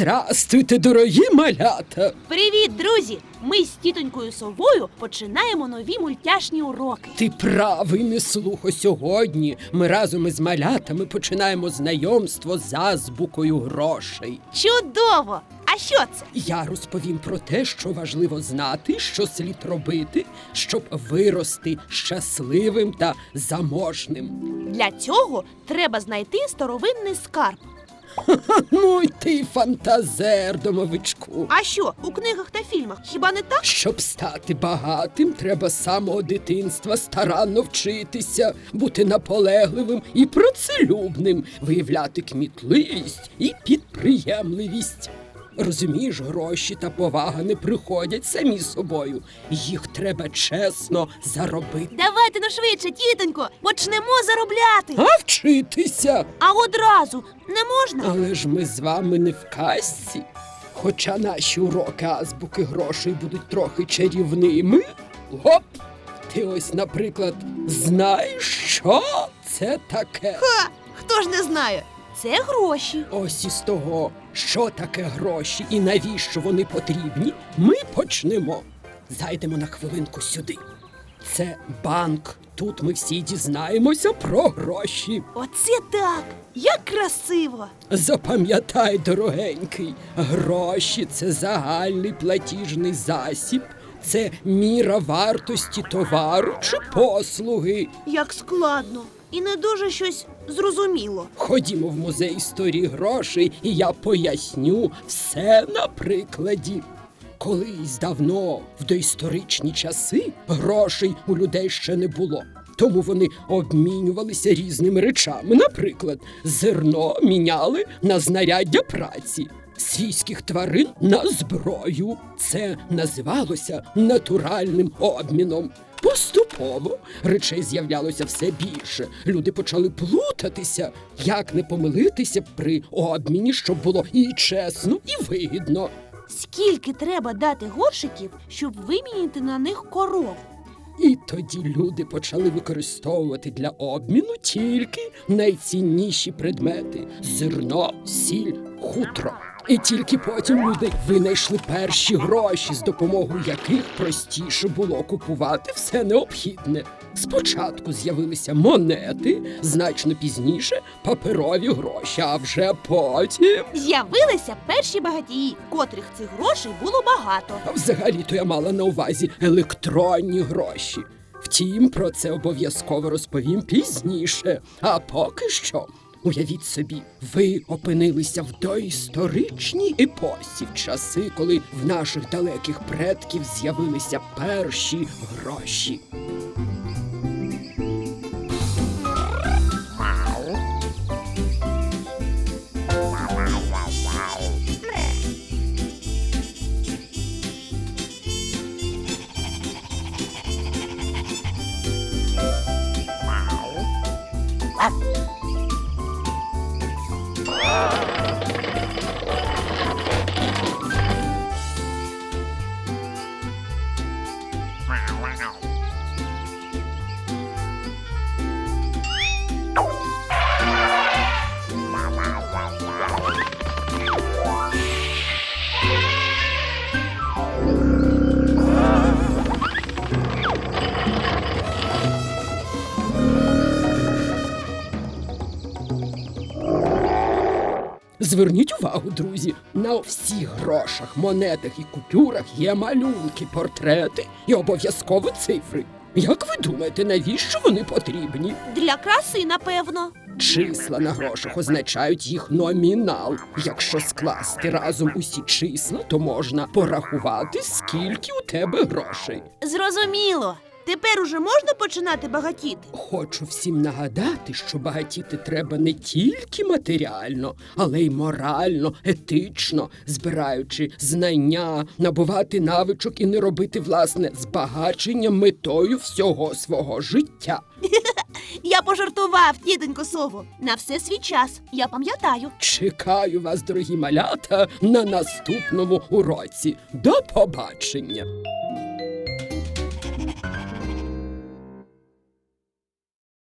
Здрастуйте, дорогі малята! Привіт, друзі! Ми з тітонькою совою починаємо нові мультяшні уроки. Ти правий не слухо сьогодні. Ми разом із малятами починаємо знайомство з азбукою грошей. Чудово! А що це? Я розповім про те, що важливо знати, що слід робити, щоб вирости щасливим та заможним. Для цього треба знайти старовинний скарб. Ну й ти фантазер, домовичку. А що у книгах та фільмах? Хіба не так? Щоб стати багатим, треба з самого дитинства старанно вчитися, бути наполегливим і працелюбним, виявляти кмітливість і підприємливість. Розумієш, гроші та повага не приходять самі собою. Їх треба чесно заробити. Давайте ну швидше, тітонько, почнемо заробляти. А вчитися. А одразу не можна? Але ж ми з вами не в казці. Хоча наші уроки азбуки грошей будуть трохи чарівними. Гоп! Ти ось, наприклад, знаєш, що це таке? Ха! Хто ж не знає? Це гроші. Ось із того, що таке гроші і навіщо вони потрібні, ми почнемо. Зайдемо на хвилинку сюди. Це банк. Тут ми всі дізнаємося про гроші. Оце так! Як красиво! Запам'ятай, дорогенький, гроші це загальний платіжний засіб, це міра вартості товару чи послуги. Як складно. І не дуже щось зрозуміло. Ходімо в музей історії грошей, і я поясню все на прикладі. Колись давно, в доісторичні часи, грошей у людей ще не було. Тому вони обмінювалися різними речами. Наприклад, зерно міняли на знаряддя праці, свійських тварин на зброю. Це називалося натуральним обміном. Поступово речей з'являлося все більше. Люди почали плутатися, як не помилитися при обміні, щоб було і чесно, і вигідно. Скільки треба дати горшиків, щоб вимінити на них коров? І тоді люди почали використовувати для обміну тільки найцінніші предмети зерно, сіль, хутро. І тільки потім люди винайшли перші гроші, з допомогою яких простіше було купувати все необхідне. Спочатку з'явилися монети, значно пізніше паперові гроші, а вже потім. З'явилися перші багатії, котрих цих грошей було багато. А взагалі-то я мала на увазі електронні гроші. Втім, про це обов'язково розповім пізніше. А поки що, уявіть собі, ви опинилися в доісторичній епосі, в часи, коли в наших далеких предків з'явилися перші гроші. Зверніть увагу, друзі, на всіх грошах, монетах і купюрах є малюнки, портрети і обов'язково цифри. Як ви думаєте, навіщо вони потрібні? Для краси, напевно. Числа на грошах означають їх номінал. Якщо скласти разом усі числа, то можна порахувати, скільки у тебе грошей. Зрозуміло. Тепер уже можна починати багатіти? Хочу всім нагадати, що багатіти треба не тільки матеріально, але й морально, етично, збираючи знання, набувати навичок і не робити власне збагачення метою всього свого життя. Я пожартував, тітонько сово. На все свій час. Я пам'ятаю. Чекаю вас, дорогі малята, на наступному уроці. До побачення!